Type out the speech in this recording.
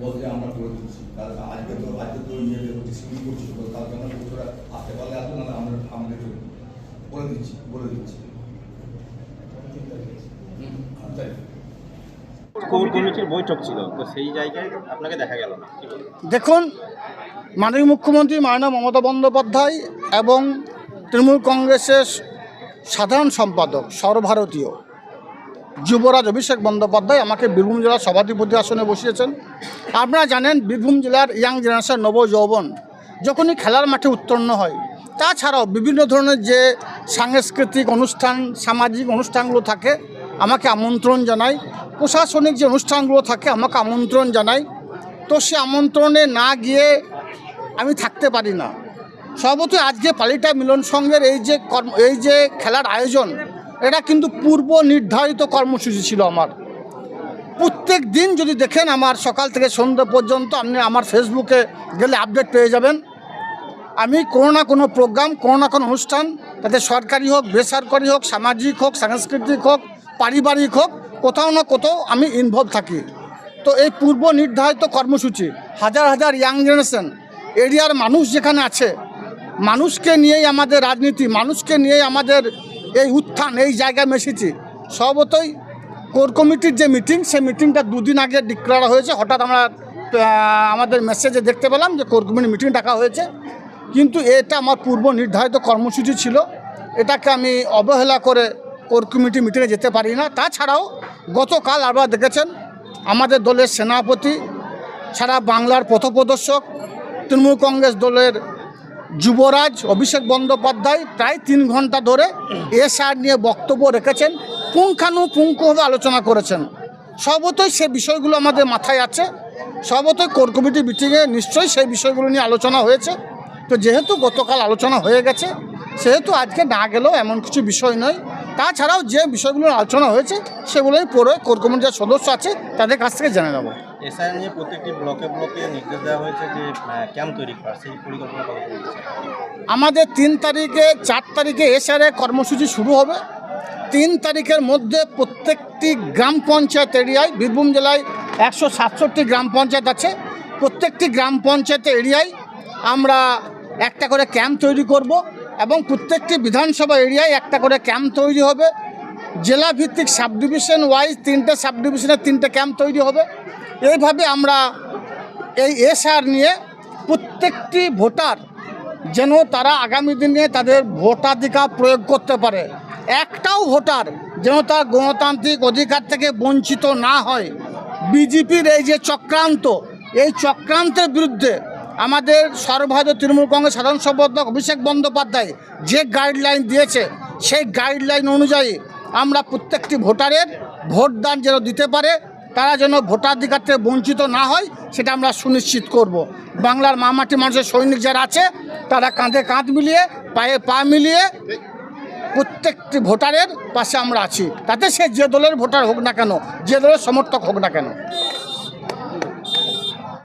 বলতে আমরা করে দিচ্ছি। কারণ আজকে তো আজকে তো ইয়ে হচ্ছে সিভিল করছিল তো কালকে আমরা বছরা আসতে পারলে আসুন না আমরা আমাদের বলে দিচ্ছি বলে দিচ্ছি। হুম, তাই কোর কমিটির বৈঠক ছিল তো সেই জায়গায় আপনাকে দেখা গেল না। দেখুন মাননীয় মুখ্যমন্ত্রী মাননীয় মমতা বন্দ্যোপাধ্যায় এবং তৃণমূল কংগ্রেসের সাধারণ সম্পাদক সর্বভারতীয় যুবরাজ অভিষেক বন্দ্যোপাধ্যায় আমাকে বীরভূম জেলার সভাধিপতি আসনে বসিয়েছেন। আপনারা জানেন বীরভূম জেলার ইয়াং জেনারেশন নব যৌবন যখনই খেলার মাঠে উত্তীর্ণ হয়, তাছাড়াও বিভিন্ন ধরনের যে সাংস্কৃতিক অনুষ্ঠান, সামাজিক অনুষ্ঠানগুলো থাকে, আমাকে আমন্ত্রণ জানায়। প্রশাসনিক যে অনুষ্ঠানগুলো থাকে, আমাকে আমন্ত্রণ জানায়। তো সে আমন্ত্রণে না গিয়ে আমি থাকতে পারি না। সর্বত আজকে পালিটা মিলন সংঘের এই যে কর্ম, এই যে খেলার আয়োজন এটা কিন্তু পূর্ব নির্ধারিত কর্মসূচি ছিল আমার। প্রত্যেক দিন যদি দেখেন আমার সকাল থেকে সন্ধ্যা পর্যন্ত আপনি আমার ফেসবুকে গেলে আপডেট পেয়ে যাবেন। আমি কোনো না কোনো প্রোগ্রাম, কোনো না কোনো অনুষ্ঠান, তাতে সরকারি হোক, বেসরকারি হোক, সামাজিক হোক, সাংস্কৃতিক হোক, পারিবারিক হোক, কোথাও না কোথাও আমি ইনভলভ থাকি। তো এই পূর্ব নির্ধারিত কর্মসূচি, হাজার হাজার ইয়াং জেনারেশন এরিয়ার মানুষ যেখানে আছে, মানুষকে নিয়েই আমাদের রাজনীতি, মানুষকে নিয়েই আমাদের এই উত্থান, এই জায়গায় মেশেছি সবতই কোর কমিটির যে মিটিং সেই মিটিংটা দুদিন আগে ডিক্লেয়ার হয়েছে। হঠাৎ আমরা আমাদের মেসেজে দেখতে পেলাম যে কোর কমিটির মিটিং ডাকা হয়েছে। কিন্তু এটা আমার পূর্ব নির্ধারিত কর্মসূচি ছিল। এটাকে আমি অবহেলা করে কোর কমিটি মিটিংয়ে যেতে পারি না। তাছাড়াও গতকাল আবার দেখেছেন, আমাদের দলের সেনাপতি ছাড়া বাংলার পথপ্রদর্শক, তৃণমূল কংগ্রেস দলের যুবরাজ অভিষেক বন্দ্যোপাধ্যায় প্রায় তিন ঘণ্টা ধরে এসআর নিয়ে বক্তব্য রেখেছেন পুঙ্খানুপুঙ্খভাবে আলোচনা করেছেন। সর্বতই সে বিষয়গুলো আমাদের মাথায় আছে, সর্বতই কোর কমিটি মিটিংয়ে নিশ্চয়ই সেই বিষয়গুলো নিয়ে আলোচনা হয়েছে। তো যেহেতু গতকাল আলোচনা হয়ে গেছে, সেহেতু আজকে না গেলেও এমন কিছু বিষয় নয়। তাছাড়াও যে বিষয়গুলো আলোচনা হয়েছে সেগুলোই পরে কোর কমিটির সদস্য আছে তাদের কাছ থেকে জেনে নেব। এসআই নিয়ে প্রত্যেকটি ব্লকে ব্লকে নির্দেশ দেওয়া হয়েছে যে ক্যাম্প তৈরি করার সেই পরিকল্পনা আমাদের তিন তারিখে চার তারিখে এসআরএ কর্মসূচি শুরু হবে। তিন তারিখের মধ্যে প্রত্যেকটি গ্রাম পঞ্চায়েত এরিয়ায় বীরভূম জেলায় একশো সাতষট্টি গ্রাম পঞ্চায়েত আছে। প্রত্যেকটি গ্রাম পঞ্চায়েত এরিয়ায় আমরা একটা করে ক্যাম্প তৈরি করব। এবং প্রত্যেকটি বিধানসভা এরিয়ায় একটা করে ক্যাম্প তৈরি হবে। জেলা ভিত্তিক সাব ডিভিশন ওয়াইজ তিনটে সাব ডিভিশনের তিনটে ক্যাম্প তৈরি হবে। এইভাবে আমরা এই এসআর নিয়ে প্রত্যেকটি ভোটার যেন তারা আগামী দিনে তাদের ভোটাধিকার প্রয়োগ করতে পারে। একটাও ভোটার যেন তার গণতান্ত্রিক অধিকার থেকে বঞ্চিত না হয়। বিজেপির এই যে চক্রান্ত, এই চক্রান্তের বিরুদ্ধে আমাদের সর্বভারতীয় তৃণমূল কংগ্রেস সাধারণ সম্পাদক অভিষেক বন্দ্যোপাধ্যায় যে গাইডলাইন দিয়েছে, সেই গাইডলাইন অনুযায়ী আমরা প্রত্যেকটি ভোটারের ভোটদান যেন দিতে পারে, তারা যেন ভোটাধিকার থেকে বঞ্চিত না হয়, সেটা আমরা সুনিশ্চিত করব। বাংলার মামাটি মানুষের সৈনিক যারা আছে, তারা কাঁধে কাঁধ মিলিয়ে, পায়ে পা মিলিয়ে প্রত্যেকটি ভোটারের পাশে আমরা আছি তাতে সে যে দলের ভোটার হোক না কেন, যে দলের সমর্থক হোক না কেন